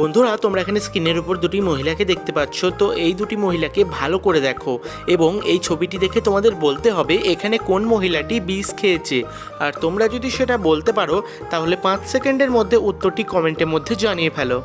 বন্ধুরা, তোমরা এখানে স্ক্রিনের উপর দুটি মহিলাকে দেখতে পাচ্ছ। তো এই দুটি মহিলাকে ভালো করে দেখো এবং এই ছবিটি দেখে তোমাদের বলতে হবে এখানে কোন মহিলাটি বিষ খেয়েছে। আর তোমরা যদি সেটা বলতে পারো, তাহলে পাঁচ সেকেন্ডের মধ্যে উত্তরটি কমেন্টের মধ্যে জানিয়ে ফেলো।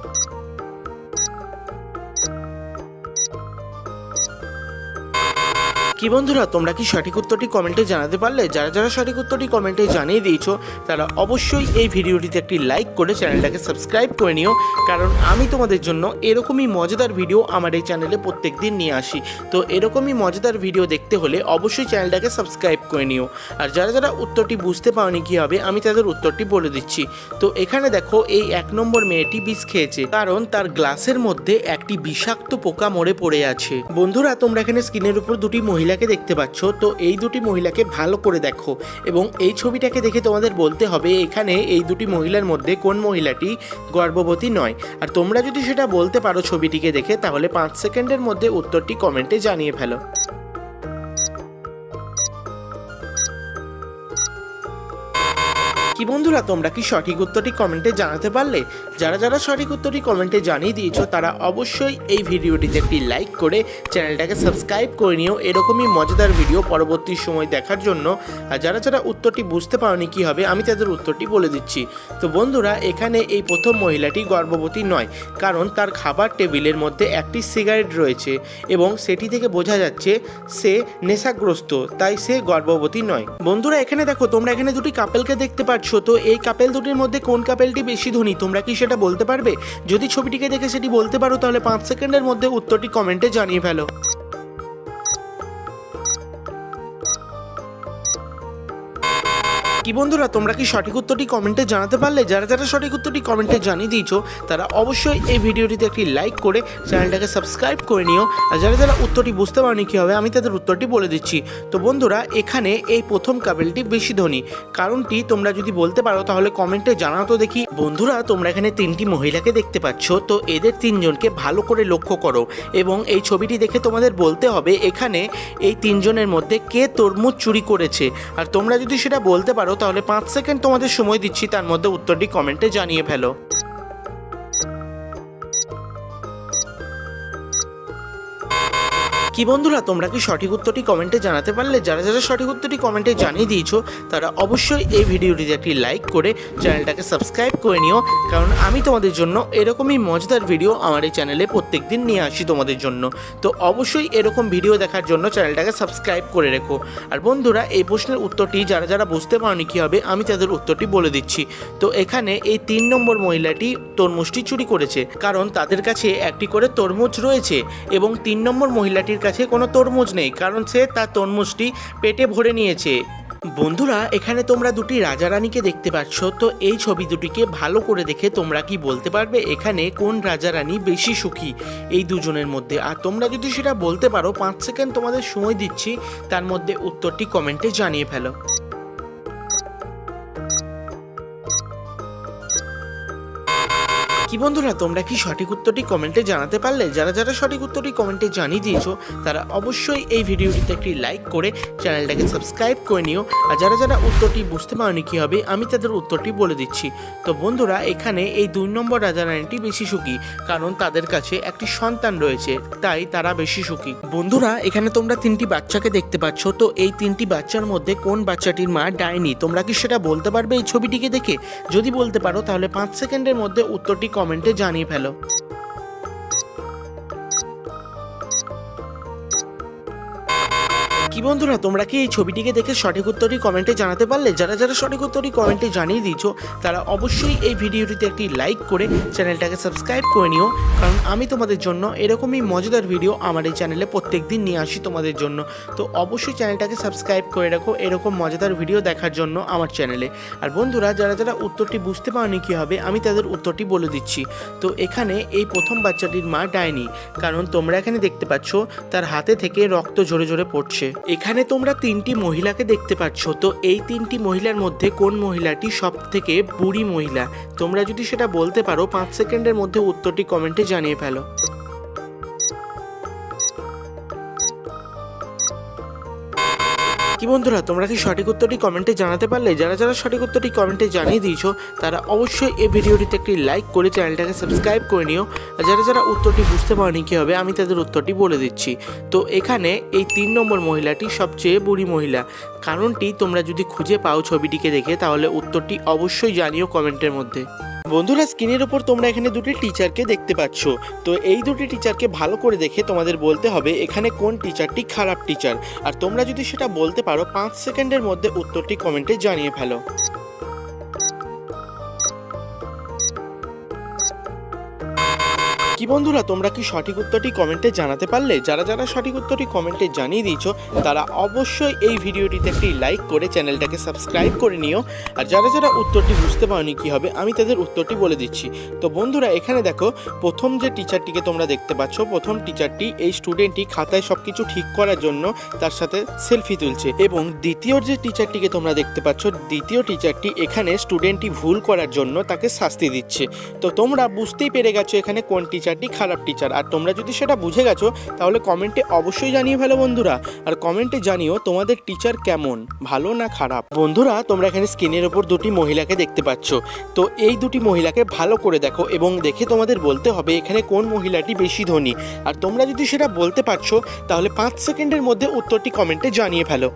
কি বন্ধুরা, তোমরা কি সঠিক উত্তরটি কমেন্টে জানাতে পারলে? যারা যারা সঠিক উত্তরটি কমেন্টে জানিয়ে দিয়েছ, তারা অবশ্যই এই ভিডিওটিতে একটি লাইক করে চ্যানেলটাকে সাবস্ক্রাইব করে নিও। কারণ আমি তোমাদের জন্য এরকমই মজাদার ভিডিও আমার এই চ্যানেলে প্রত্যেক দিন নিয়ে আসি। তো এরকমই মজাদার ভিডিও দেখতে হলে অবশ্যই চ্যানেলটাকে সাবস্ক্রাইব করে নিও। আর যারা যারা উত্তরটি বুঝতে পারোনি কী হবে আমি তাদের উত্তরটি বলে দিচ্ছি। তো এখানে দেখো, এই এক নম্বর মেয়েটি বিষ খেয়েছে। কারণ তার গ্লাসের মধ্যে একটি বিষাক্ত পোকা মরে পড়ে আছে। বন্ধুরা, তোমরা এখানে স্ক্রিনের উপর দুটি মহিলাকে দেখতে পাচ্ছ, তো এই দুটি মহিলাকে ভালো করে দেখো। এবং এই ছবিটাকে দেখে তোমাদের বলতে হবে, এখানে এই দুটি মহিলার মধ্যে কোন মহিলাটি গর্ভবতী নয়। আর তোমরা যদি সেটা বলতে পারো ছবিটিকে দেখে, তাহলে পাঁচ সেকেন্ডের মধ্যে উত্তরটি কমেন্টে জানিয়ে ফেলো। কি বন্ধুরা, তোমরা কি সঠিক উত্তরটি কমেন্টে জানাতে পারলে? যারা যারা সঠিক উত্তরটি কমেন্টে জানিয়ে দিয়েছ, তারা অবশ্যই এই ভিডিওটিতে একটি লাইক করে চ্যানেলটাকে সাবস্ক্রাইব করে নিও। এরকমই মজাদার ভিডিও পরবর্তী সময় দেখার জন্য। আর যারা যারা উত্তরটি বুঝতে পারোনি কী হবে, আমি তাদের উত্তরটি বলে দিচ্ছি। তো বন্ধুরা, এখানে এই প্রথম মহিলাটি গর্ভবতী নয়, কারণ তার খাবার টেবিলের মধ্যে একটি সিগারেট রয়েছে এবং সেটি থেকে বোঝা যাচ্ছে সে নেশাগ্রস্ত, তাই সে গর্ভবতী নয়। বন্ধুরা, এখানে দেখো, তোমরা এখানে দুটি কাপেলকে দেখতে পাচ্ছ। তো এই কাপেল দুটির মধ্যে কোন কাপেলটি বেশি ধনী? তোমরা কি সেটা বলতে পারবে? যদি ছবিটিকে দেখে সেটি বলতে পারো, তাহলে পাঁচ সেকেন্ডের মধ্যে উত্তরটি কমেন্টে জানিয়ে ফেলো। কি বন্ধুরা, তোমরা কি সঠিক উত্তরটি কমেন্টে জানাতে পারলে? যারা যারা সঠিক উত্তরটি কমেন্টে জানিয়ে দিয়েছ, তারা অবশ্যই এই ভিডিওটিতে একটি লাইক করে চ্যানেলটাকে সাবস্ক্রাইব করে নিও। আর যারা যারা উত্তরটি বুঝতে পারেনি কী হবে, আমি তাদের উত্তরটি বলে দিচ্ছি। তো বন্ধুরা, এখানে এই প্রথম কাপেলটি বেশি ধনী। কারণটি তোমরা যদি বলতে পারো, তাহলে কমেন্টে জানাও তো দেখি। বন্ধুরা, তোমরা এখানে তিনটি মহিলাকে দেখতে পাচ্ছ। তো এদের তিনজনকে ভালো করে লক্ষ্য করো এবং এই ছবিটি দেখে তোমাদের বলতে হবে, এখানে এই তিনজনের মধ্যে কে তরমুজ চুরি করেছে। আর তোমরা যদি সেটা বলতে পারো তাহলে পাঁচ সেকেন্ড তোমাদের সময় দিচ্ছি তার মধ্যে উত্তরটি কমেন্টে জানিয়ে ফেলো। কি বন্ধুরা, তোমরা কি সঠিক উত্তরটি কমেন্টে জানাতে পারলে? যারা যারা সঠিক উত্তরটি কমেন্টে জানিয়ে দিয়েছ, তারা অবশ্যই এই ভিডিওটিতে একটি লাইক করে চ্যানেলটাকে সাবস্ক্রাইব করে নিও। কারণ আমি তোমাদের জন্য এরকমই মজাদার ভিডিও আমার এই চ্যানেলে প্রত্যেক দিন নিয়ে আসি তোমাদের জন্য। তো অবশ্যই এরকম ভিডিও দেখার জন্য চ্যানেলটাকে সাবস্ক্রাইব করে রেখো। আর বন্ধুরা, এই প্রশ্নের উত্তরটি যারা যারা বুঝতে পারোনি কী হবে, আমি তাদের উত্তরটি বলে দিচ্ছি। তো এখানে এই তিন নম্বর মহিলাটি তরমুজটি চুরি করেছে। কারণ তাদের কাছে একটি করে তরমুজ রয়েছে এবং তিন নম্বর মহিলাটির কাছে কোনো তরমুজ নেই, কারণ সে তার তরমুজটি পেটে ভরে নিয়েছে। বন্ধুরা, এখানে তোমরা দুটি রাজা রানীকে দেখতে পাচ্ছ, তো এই ছবি দুটিকে ভালো করে দেখে তোমরা কি বলতে পারবে, এখানে কোন রাজা রানী বেশি সুখী এই দুজনের মধ্যে? আর তোমরা যদি সেটা বলতে পারো, পাঁচ সেকেন্ড তোমাদের সময় দিচ্ছি, তার মধ্যে উত্তরটি কমেন্টে জানিয়ে ফেলো। কি বন্ধুরা, তোমরা কি সঠিক উত্তরটি কমেন্টে জানাতে পারলে? যারা যারা সঠিক উত্তরটি কমেন্টে জানিয়ে দিয়েছ, তারা অবশ্যই এই ভিডিওটিতে একটি লাইক করে চ্যানেলটাকে সাবস্ক্রাইব করে নিও। আর যারা যারা উত্তরটি বুঝতে পারেনি কী হবে, আমি তাদের উত্তরটি বলে দিচ্ছি। তো বন্ধুরা, এখানে এই দুই নম্বর রাজা রানীটি বেশি সুখী, কারণ তাদের কাছে একটি সন্তান রয়েছে, তাই তারা বেশি সুখী। বন্ধুরা, এখানে তোমরা তিনটি বাচ্চাকে দেখতে পাচ্ছ, তো এই তিনটি বাচ্চার মধ্যে কোন বাচ্চাটির মা ডায়নি তোমরা কি সেটা বলতে পারবে এই ছবিটিকে দেখে? যদি বলতে পারো, তাহলে পাঁচ সেকেন্ডের মধ্যে উত্তরটি কমেন্টে জানিয়ে ফেলো। কি বন্ধুরা, তোমরা কি এই ছবিটিকে দেখে সঠিক উত্তরটি কমেন্টে জানাতে পারলে? যারা যারা সঠিক উত্তরটি কমেন্টে জানিয়ে দিয়েছ, তারা অবশ্যই এই ভিডিওটিতে একটি লাইক করে চ্যানেলটাকে সাবস্ক্রাইব করে নিও। কারণ আমি তোমাদের জন্য এরকমই মজাদার ভিডিও আমার এই চ্যানেলে প্রত্যেক দিন নিয়ে আসি তোমাদের জন্য। তো অবশ্যই চ্যানেলটাকে সাবস্ক্রাইব করে রাখো এরকম মজাদার ভিডিও দেখার জন্য আমার চ্যানেলে আর বন্ধুরা, যারা যারা উত্তরটি বুঝতে পারেনি কী হবে, আমি তাদের উত্তরটি বলে দিচ্ছি। তো এখানে এই প্রথম বাচ্চাটির মা ডায়নি কারণ তোমরা এখানে দেখতে পাচ্ছ, তার হাতে থেকে রক্ত ঝরে ঝরে পড়ছে। এখানে তোমরা তিনটি মহিলাকে দেখতে পাচ্ছ। তো এই তিনটি মহিলার মধ্যে কোন মহিলাটি সব থেকে বুড়ি মহিলা? তোমরা যদি সেটা বলতে পারো, পাঁচ সেকেন্ডের মধ্যে উত্তরটি কমেন্টে জানিয়ে ফেলো। কি বন্ধুরা, তোমরা কি সঠিক উত্তরটি কমেন্টে জানাতে পারলে? যারা যারা সঠিক উত্তরটি কমেন্টে জানিয়ে দিয়েছ, তারা অবশ্যই এই ভিডিওটিতে একটি লাইক করে চ্যানেলটাকে সাবস্ক্রাইব করে নিও। আর যারা যারা উত্তরটি বুঝতে পারেনি কী হবে, আমি তাদের উত্তরটি বলে দিচ্ছি। তো এখানে এই তিন নম্বর মহিলাটি সবচেয়ে বুড়ি মহিলা। কারণটি তোমরা যদি খুঁজে পাও ছবিটিকে দেখে, তাহলে উত্তরটি অবশ্যই জানিও কমেন্টের মধ্যে। বন্ধুরা, স্ক্রিনের ওপর তোমরা এখানে দুটি টিচারকে দেখতে পাচ্ছ। তো এই দুটি টিচারকে ভালো করে দেখে তোমাদের বলতে হবে এখানে কোন টিচারটি খারাপ টিচার আর তোমরা যদি সেটা বলতে পারো, পাঁচ সেকেন্ডের মধ্যে উত্তরটি কমেন্টে জানিয়ে ফেলো। কি বন্ধুরা, তোমরা কি সঠিক উত্তরটি কমেন্টে জানাতে পারলে? যারা যারা সঠিক উত্তরটি কমেন্টে জানিয়ে দিয়েছ, তারা অবশ্যই এই ভিডিওটিতে একটি লাইক করে চ্যানেলটাকে সাবস্ক্রাইব করে নিও। আর যারা যারা উত্তরটি বুঝতে পারোনি কি হবে, আমি তাদের উত্তরটি বলে দিচ্ছি। তো বন্ধুরা, এখানে দেখো, প্রথম যে টিচারটিকে তোমরা দেখতে পাচ্ছ, প্রথম টিচারটি এই স্টুডেন্টটি খাতায় সব কিছু ঠিক করার জন্য তার সাথে সেলফি তুলছে। এবং দ্বিতীয় যে টিচারটিকে তোমরা দেখতে পাচ্ছ, দ্বিতীয় টিচারটি এখানে স্টুডেন্টটি ভুল করার জন্য তাকে শাস্তি দিচ্ছে। তো তোমরা বুঝতেই পেরে গেছো এখানে কোন টিচারটি খারাপ টিচার আর তোমরা যদি সেটা বুঝে গেছো, তাহলে কমেন্টে অবশ্যই জানিয়ে ফেলো বন্ধুরা। আর কমেন্টে জানিও তোমাদের টিচার কেমন, ভালো না খারাপ? বন্ধুরা, তোমরা এখানে স্ক্রিনের ওপর দুটি মহিলাকে দেখতে পাচ্ছ। তো এই দুটি মহিলাকে ভালো করে দেখো এবং দেখে তোমাদের বলতে হবে এখানে কোন মহিলাটি বেশি ধনী। আর তোমরা যদি সেটা বলতে পারছ, তাহলে পাঁচ সেকেন্ডের মধ্যে উত্তরটি কমেন্টে জানিয়ে ফেলো।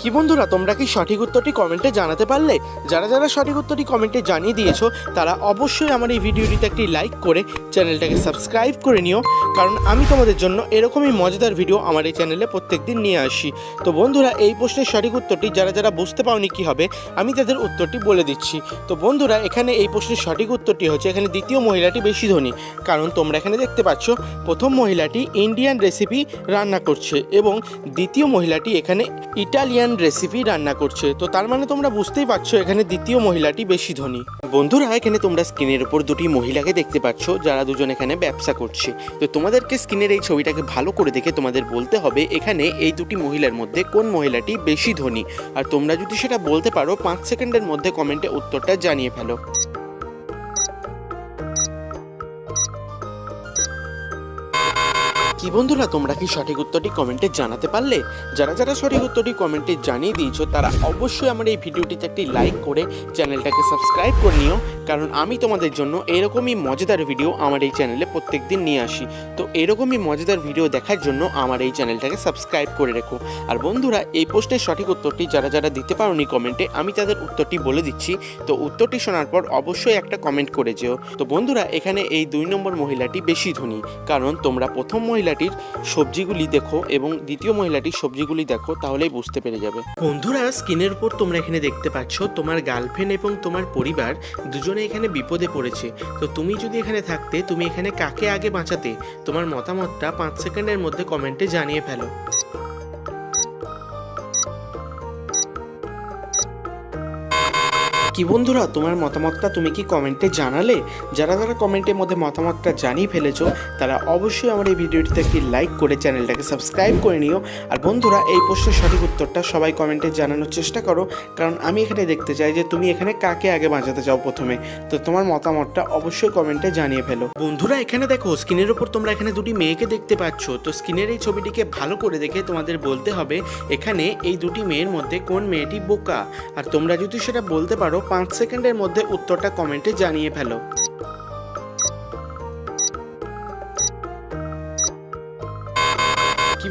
কি বন্ধুরা, তোমরা কি সঠিক উত্তরটি কমেন্টে জানাতে পারলে? যারা যারা সঠিক উত্তরটি কমেন্টে জানিয়ে দিয়েছ, তারা অবশ্যই আমার এই ভিডিওটিতে একটি লাইক করে চ্যানেলটাকে সাবস্ক্রাইব করে নিও। কারণ আমি তোমাদের জন্য এরকমই মজাদার ভিডিও আমার এই চ্যানেলে প্রত্যেক দিন নিয়ে আসি। তো বন্ধুরা, এই প্রশ্নের সঠিক উত্তরটি যারা যারা বুঝতে পাওনি কি হবে, আমি তাদের উত্তরটি বলে দিচ্ছি। তো বন্ধুরা, এখানে এই প্রশ্নের সঠিক উত্তরটি হচ্ছে, এখানে দ্বিতীয় মহিলাটি বেশি ধনী। কারণ তোমরা এখানে দেখতে পাচ্ছ, প্রথম মহিলাটি ইন্ডিয়ান রেসিপি রান্না করছে এবং দ্বিতীয় মহিলাটি এখানে ইটালিয়ান রেসিপি রান্না করছে। তো তার মানে তোমরা বুঝতেই পারছ, এখানে দ্বিতীয় মহিলাটি বেশি ধনী। বন্ধুরা, এখানে তোমরা স্ক্রিনের ওপর দুটি মহিলাকে দেখতে পাচ্ছ, যারা দুজন এখানে ব্যবসা করছে। তো তোমাদেরকে স্ক্রিনের এই ছবিটাকে ভালো করে দেখে তোমাদের বলতে হবে, এখানে এই দুটি মহিলার মধ্যে কোন মহিলাটি বেশি ধনী। আর তোমরা যদি সেটা বলতে পারো, পাঁচ সেকেন্ডের মধ্যে কমেন্টে উত্তরটা জানিয়ে ফেলো। কি বন্ধুরা, তোমরা কি সঠিক উত্তরটি কমেন্টে জানাতে পারলে? যারা যারা সঠিক উত্তরটি কমেন্টে জানিয়ে দিয়েছ, তারা অবশ্যই আমার এই ভিডিওটিতে একটি লাইক করে চ্যানেলটাকে সাবস্ক্রাইব করে নিও, কারণ আমি তোমাদের জন্য এরকমই মজাদার ভিডিও আমার এই চ্যানেলে প্রত্যেক দিন নিয়ে আসি। তো এরকমই মজাদার ভিডিও দেখার জন্য আমার এই চ্যানেলটাকে সাবস্ক্রাইব করে রেখো। আর বন্ধুরা, এই প্রশ্নের সঠিক উত্তরটি যারা যারা দিতে পারোনি কমেন্টে, আমি তাদের উত্তরটি বলে দিচ্ছি। তো উত্তরটি শোনার পর অবশ্যই একটা কমেন্ট করে যেও। তো বন্ধুরা, এখানে এই দুই নম্বর মহিলাটি বেশি ধনী, কারণ তোমরা প্রথম মহিলাটির সবজিগুলি দেখো এবং দ্বিতীয় মহিলাটির সবজিগুলি দেখো, তাহলেই বুঝতে পেরে যাবে। বন্ধুরা, স্ক্রিনের উপর তোমরা এখানে দেখতে পাচ্ছ, তোমার গার্লফ্রেন্ড এবং তোমার পরিবার দুজনে এখানে বিপদে পড়েছে। তো তুমি যদি এখানে থাকতে, তুমি এখানে কাকে আগে বাঁচাতে? তোমার মতামতটা পাঁচ সেকেন্ডের মধ্যে কমেন্টে জানিয়ে ফেলো। কি বন্ধুরা, তোমার মতামতটা তুমি কি কমেন্টে জানালে? যারা যারা কমেন্টের মধ্যে মতামতটা জানিয়ে ফেলেছো, তারা অবশ্যই আমার এই ভিডিওটিতে একটি লাইক করে চ্যানেলটাকে সাবস্ক্রাইব করে নিও। আর বন্ধুরা, এই প্রশ্নের সঠিক উত্তরটা সবাই কমেন্টে জানানোর চেষ্টা করো, কারণ আমি এখানে দেখতে চাই যে তুমি এখানে কাকে আগে বাঁচাতে চাও প্রথমে? তো তোমার মতামতটা অবশ্যই কমেন্টে জানিয়ে ফেলো। বন্ধুরা, এখানে দেখো, স্ক্রিনের উপর তোমরা এখানে দুটি মেয়েকে দেখতে পাচ্ছ। তো স্ক্রিনের এই ছবিটিকে ভালো করে দেখে তোমাদের বলতে হবে, এখানে এই দুটি মেয়ের মধ্যে কোন মেয়েটি বোকা? আর তোমরা যদি সেটা বলতে পারো পাঁচ সেকেন্ডের মধ্যে উত্তরটা কমেন্টে জানিয়ে ফেলো।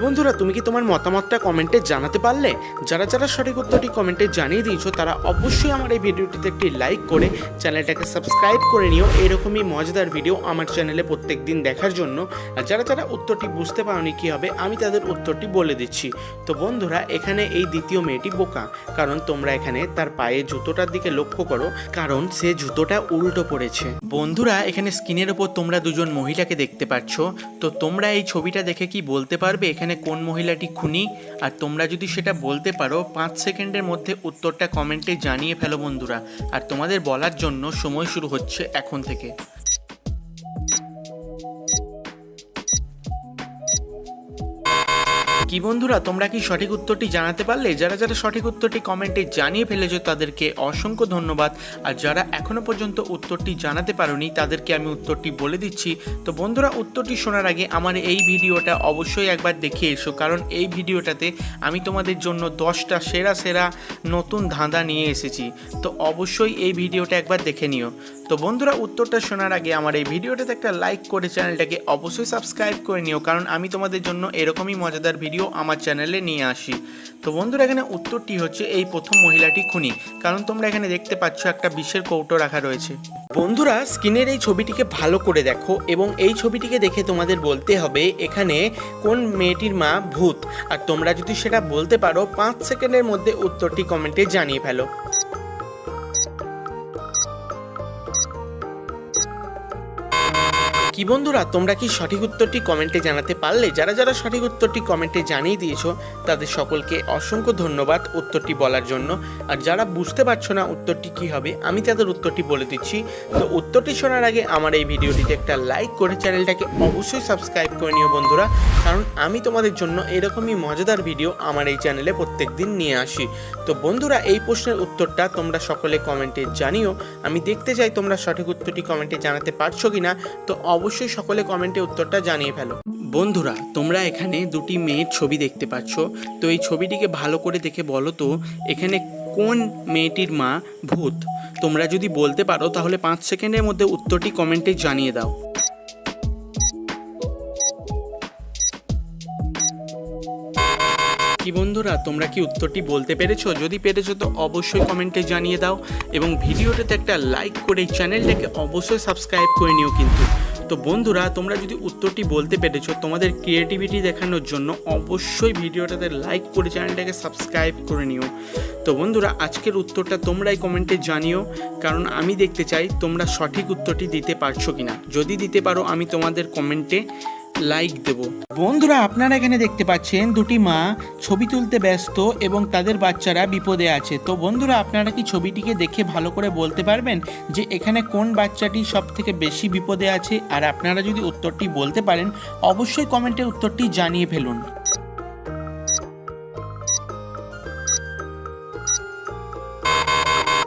বন্ধুরা, তুমি কি তোমার মতামতটা কমেন্টে জানাতে পারলে? যারা যারা সঠিক উত্তরটি কমেন্টে জানিয়ে দিয়েছ, তারা অবশ্যই আমার এই ভিডিওটিতে একটি লাইক করে চ্যানেলটাকে সাবস্ক্রাইব করে নিও। এরকমই মজাদার ভিডিও আমার চ্যানেলে প্রত্যেক দিন দেখার জন্য। আর যারা যারা উত্তরটি বুঝতে পারোনি কী হবে, আমি তাদের উত্তরটি বলে দিচ্ছি। তো বন্ধুরা, এখানে এই দ্বিতীয় মেয়েটি বোকা। কারণ তোমরা এখানে তার পায়ে জুতোটার দিকে লক্ষ্য করো, কারণ সে জুতোটা উল্টো পড়েছে। বন্ধুরা, এখানে স্ক্রিনের ওপর তোমরা দুজন মহিলাকে দেখতে পাচ্ছ। তো তোমরা এই ছবিটা দেখে কি বলতে পারবে? এখানে কোন মহিলাটি খুনি? আর তোমরা যদি সেটা বলতে পারো, পাঁচ সেকেন্ডের মধ্যে উত্তরটা কমেন্টে জানিয়ে ফেলো বন্ধুরা। আর তোমাদের বলার জন্য সময় শুরু হচ্ছে এখন থেকে। কি বন্ধুরা, তোমরা কি সঠিক উত্তরটি জানাতে পারলে? যারা যারা সঠিক উত্তরটি কমেন্টে জানিয়ে ফেলেছো, তাদেরকে অসংখ্য ধন্যবাদ। আর যারা এখনও পর্যন্ত উত্তরটি জানাতে পারোনি, তাদেরকে আমি উত্তরটি বলে দিচ্ছি। তো বন্ধুরা, উত্তরটি শোনার আগে আমার এই ভিডিওটা অবশ্যই একবার দেখে এসো, কারণ এই ভিডিওটাতে আমি তোমাদের জন্য দশটা সেরা সেরা নতুন ধাঁধা নিয়ে এসেছি। তো অবশ্যই এই ভিডিওটা একবার দেখে নিও। তো বন্ধুরা, উত্তরটা শোনার আগে আমার এই ভিডিওটাতে একটা লাইক করে চ্যানেলটাকে অবশ্যই সাবস্ক্রাইব করে নিও, কারণ আমি তোমাদের জন্য এরকমই মজাদার ভিডিও আমার চ্যানেলে নিয়ে আসি। তো বন্ধুরা, এখানে উত্তরটি হচ্ছে এই প্রথম মহিলাটি খুনি। কারণ তোমরা এখানে দেখতে পাচ্ছ একটা বিশ্বের কৌটো রাখা রয়েছে। বন্ধুরা স্ক্রিনের এই ছবিটিকে ভালো করে দেখো এবং এই ছবিটিকে দেখে তোমাদের বলতে হবে, এখানে কোন মেয়েটির মা ভূত? আর তোমরা যদি সেটা বলতে পারো, পাঁচ সেকেন্ডের মধ্যে উত্তরটি কমেন্টে জানিয়ে ফেলো। কি বন্ধুরা, তোমরা কি সঠিক উত্তরটি কমেন্টে জানাতে পারলে? যারা যারা সঠিক উত্তরটি কমেন্টে জানিয়ে দিয়েছ, তাদের সকলকে অসংখ্য ধন্যবাদ উত্তরটি বলার জন্য। আর যারা বুঝতে পারছ না উত্তরটি কি হবে, আমি তাদের উত্তরটি বলে দিচ্ছি। তো উত্তরটি শোনার আগে আমার এই ভিডিওটিতে একটা লাইক করে চ্যানেলটাকে অবশ্যই সাবস্ক্রাইব করে নিও বন্ধুরা। কারণ আমি তোমাদের জন্য এরকমই মজাদার ভিডিও আমার এই চ্যানেলে প্রত্যেক দিন নিয়ে আসি। তো বন্ধুরা, এই প্রশ্নের উত্তরটা তোমরা সকলে কমেন্টে জানিও। আমি দেখতে চাই তোমরা সঠিক উত্তরটি কমেন্টে জানাতে পারছ কি না তো অবশ্যই সকলে কমেন্টে উত্তরটা জানিয়ে ফেলো। বন্ধুরা, তোমরা এখানে দুটি মেয়ের ছবি দেখতে পাচ্ছ। তো এই ছবিটিকে ভালো করে দেখে বলো তো, এখানে কোন মেয়েটির মা ভূত? তোমরা যদি বলতে পারো, তাহলে পাঁচ সেকেন্ডের মধ্যে উত্তরটি কমেন্টে জানিয়ে দাও। কি বন্ধুরা, তোমরা কি উত্তরটি বলতে পেরেছ? যদি পেরেছ, তো অবশ্যই কমেন্টে জানিয়ে দাও। এবং ভিডিওটাতে একটা লাইক করে চ্যানেলটাকে অবশ্যই সাবস্ক্রাইব করে নিও কিন্তু। তো বন্ধুরা, তোমরা যদি উত্তরটি বলতে পেরেছ, তোমাদের ক্রিয়েটিভিটি দেখানোর জন্য অবশ্যই ভিডিওটাতে লাইক করে চ্যানেলটাকে সাবস্ক্রাইব করে নিও। তো বন্ধুরা, আজকের উত্তরটা তোমরাই কমেন্টে জানিও, কারণ আমি দেখতে চাই তোমরা সঠিক উত্তরটি দিতে পারছ কিনা। যদি দিতে পারো, আমি তোমাদের কমেন্টে লাইক দেব। বন্ধুরা, আপনারা এখানে দেখতে পাচ্ছেন দুটি মা ছবি তুলতে ব্যস্ত এবং তাদের বাচ্চারা বিপদে আছে। তো বন্ধুরা, আপনারা কি ছবিটিকে দেখে ভালো করে বলতে পারবেন যে এখানে কোন বাচ্চাটি সব থেকে বেশি বিপদে আছে? আর আপনারা যদি উত্তরটি বলতে পারেন, অবশ্যই কমেন্টে উত্তরটি জানিয়ে ফেলুন।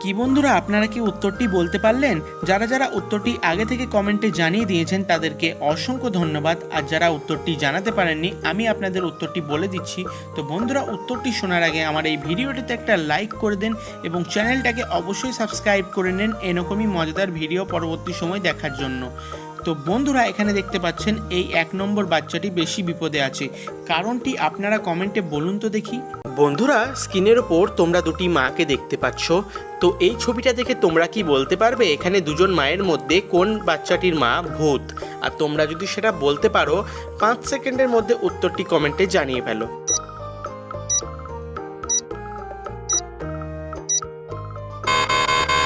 কি বন্ধুরা, আপনারা কি উত্তরটি বলতে পারলেন? যারা যারা উত্তরটি আগে থেকে কমেন্টে জানিয়ে দিয়েছেন, তাদেরকে অসংখ্য ধন্যবাদ। আর যারা উত্তরটি জানাতে পারেননি, আমি আপনাদের উত্তরটি বলে দিচ্ছি। তো বন্ধুরা, উত্তরটি শোনার আগে আমার এই ভিডিওটিতে একটা লাইক করে দেন এবং চ্যানেলটাকে অবশ্যই সাবস্ক্রাইব করে নেন এরকমই মজাদার ভিডিও পরবর্তী সময় দেখার জন্য। তো বন্ধুরা, এখানে দেখতে পাচ্ছেন, এই এক নম্বর বাচ্চাটি বেশি বিপদে আছে। কারণটি আপনারা কমেন্টে বলুন তো দেখি। বন্ধুরা, স্ক্রিনের ওপর তোমরা দুটি মাকে দেখতে পাচ্ছ। তো এই ছবিটা দেখে তোমরা কি বলতে পারবে? এখানে দুজন মায়ের মধ্যে কোন বাচ্চাটির মা ভূত? আর তোমরা যদি সেটা বলতে পারো, পাঁচ সেকেন্ডের মধ্যে উত্তরটি কমেন্টে জানিয়ে ফেলো।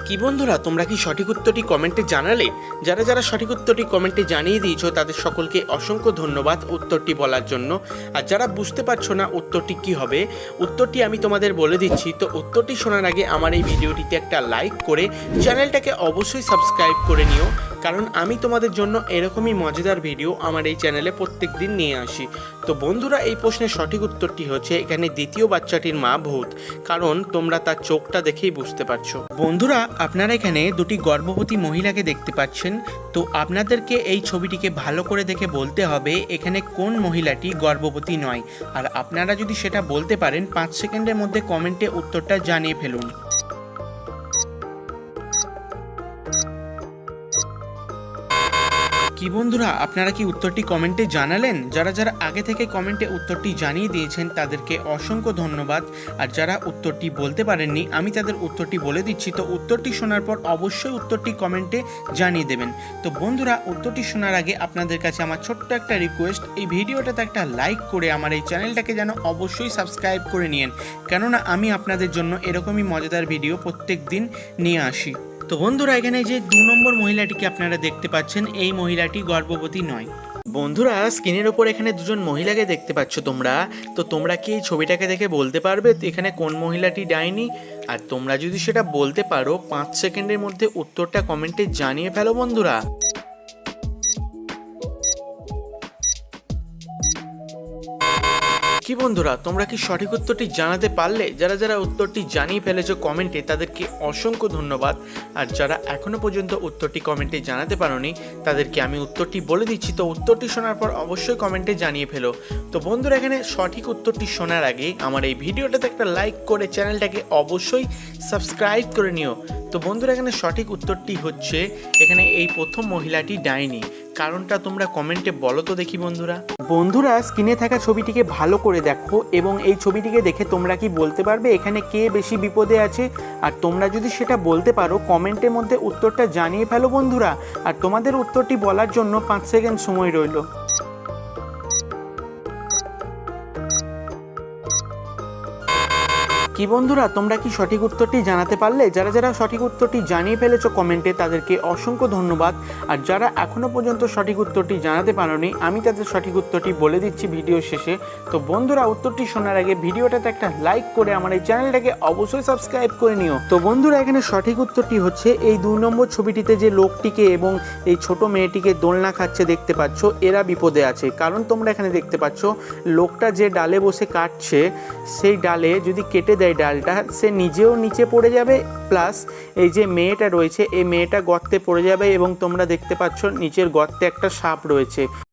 কি বন্ধুরা, তোমরা কি সঠিক উত্তরটি কমেন্টে জানালে? যারা যারা সঠিক উত্তরটি কমেন্টে জানিয়ে দিয়েছ, তাদের সকলকে অসংখ্য ধন্যবাদ উত্তরটি বলার জন্য। আর যারা বুঝতে পারছ না উত্তরটি কি হবে, উত্তরটি আমি তোমাদের বলে দিচ্ছি। তো উত্তরটি শোনার আগে আমার এই ভিডিওটিতে একটা লাইক করে চ্যানেলটাকে অবশ্যই সাবস্ক্রাইব করে নিও। কারণ আমি তোমাদের জন্য এরকমই মজাদার ভিডিও আমার এই চ্যানেলে প্রত্যেক দিন নিয়ে আসি। তো বন্ধুরা, এই প্রশ্নের সঠিক উত্তরটি হচ্ছে, এখানে দ্বিতীয় বাচ্চাটির মা ভূত। কারণ তোমরা তার চোখটা দেখেই বুঝতে পারছ। বন্ধুরা, আপনারা এখানে দুটি গর্ভবতী মহিলাকে দেখতে পাচ্ছেন। তো আপনাদেরকে এই ছবিটিকে ভালো করে দেখে বলতে হবে, এখানে কোন মহিলাটি গর্ভবতী নয়। আর আপনারা যদি সেটা বলতে পারেন, পাঁচ সেকেন্ডের মধ্যে কমেন্টে উত্তরটা জানিয়ে ফেলুন। কি বন্ধুরা, আপনারা কি উত্তরটি কমেন্টে জানালেন? যারা যারা আগে থেকে কমেন্টে উত্তরটি জানিয়ে দিয়েছেন, তাদেরকে অসংখ্য ধন্যবাদ। আর যারা উত্তরটি বলতে পারেননি, আমি তাদের উত্তরটি বলে দিচ্ছি। তো উত্তরটি শোনার পর অবশ্যই উত্তরটি কমেন্টে জানিয়ে দেবেন। তো বন্ধুরা, উত্তরটি শোনার আগে আপনাদের কাছে আমার ছোট্ট একটা রিকোয়েস্ট এই ভিডিওটাতে একটা লাইক করে আমার এই চ্যানেলটাকে যেন অবশ্যই সাবস্ক্রাইব করে নিন কেননা, আমি আপনাদের জন্য এরকমই মজাদার ভিডিও প্রত্যেক দিন নিয়ে আসি। তো বন্ধুরা, এখানে যে দু নম্বর মহিলাটিকে আপনারা দেখতে পাচ্ছেন, এই মহিলাটি গর্ভবতী নয়। বন্ধুরা স্ক্রিনের ওপর এখানে দুজন মহিলাকে দেখতে পাচ্ছ তোমরা। তো তোমরা কি এই ছবিটাকে দেখে বলতে পারবে এখানে কোন মহিলাটি ডাইনি? আর তোমরা যদি সেটা বলতে পারো, পাঁচ সেকেন্ডের মধ্যে উত্তরটা কমেন্টে জানিয়ে ফেলো বন্ধুরা। কি বন্ধুরা, তোমরা কি সঠিক উত্তরটি জানাতে পারলে? যারা যারা উত্তরটি জানিয়ে ফেলেছো কমেন্টে, তাদেরকে অসংখ্য ধন্যবাদ। আর যারা এখনও পর্যন্ত উত্তরটি কমেন্টে জানাতে পারোনি, তাদেরকে আমি উত্তরটি বলে দিচ্ছি। তো উত্তরটি শোনার পর অবশ্যই কমেন্টে জানিয়ে ফেলো। তো বন্ধুরা, এখানে সঠিক উত্তরটি শোনার আগে আমার এই ভিডিওটাতে একটা লাইক করে চ্যানেলটাকে অবশ্যই সাবস্ক্রাইব করে নিও। তো বন্ধুরা, এখানে সঠিক উত্তরটি হচ্ছে, এখানে এই প্রথম মহিলাটি ডাইনি। কারণটা তোমরা কমেন্টে বলো তো দেখি বন্ধুরা। বন্ধুরা, স্ক্রিনে থাকা ছবিটিকে ভালো করে দেখো এবং এই ছবিটিকে দেখে তোমরা কি বলতে পারবে? এখানে কে বেশি বিপদে আছে? আর তোমরা যদি সেটা বলতে পারো, কমেন্টের মধ্যে উত্তরটা জানিয়ে ফেলো বন্ধুরা। আর তোমাদের উত্তরটি বলার জন্য পাঁচ সেকেন্ড সময় রইল। কি বন্ধুরা, তোমরা কি সঠিক উত্তরটি জানাতে পারলে? যারা যারা সঠিক উত্তরটি জানিয়ে ফেলেছো কমেন্টে, তাদেরকে অসংখ্য ধন্যবাদ। আর যারা এখনও পর্যন্ত সঠিক উত্তরটি জানাতে পারোনি, আমি তাদের সঠিক উত্তরটি বলে দিচ্ছি ভিডিও শেষে। তো বন্ধুরা, উত্তরটি শোনার আগে ভিডিওটাতে একটা লাইক করে আমার এই চ্যানেলটাকে অবশ্যই সাবস্ক্রাইব করে নিও। তো বন্ধুরা, এখানে সঠিক উত্তরটি হচ্ছে, এই দুই নম্বর ছবিটিতে যে লোকটিকে এবং এই ছোট মেয়েটিকে দোলনা খাচ্ছে দেখতে পাচ্ছ, এরা বিপদে আছে। কারণ তোমরা এখানে দেখতে পাচ্ছ, লোকটা যে ডালে বসে কাটছে, সেই ডালে যদি কেটে দেয় ডালটা, সে নিজেও নিচে পড়ে যাবে প্লাস এই যে মেয়েটা রয়েছে, এই মেয়েটা গর্তে পড়ে যাবে এবং তোমরা দেখতে পাচ্ছ নিচের গর্তে একটা সাপ রয়েছে।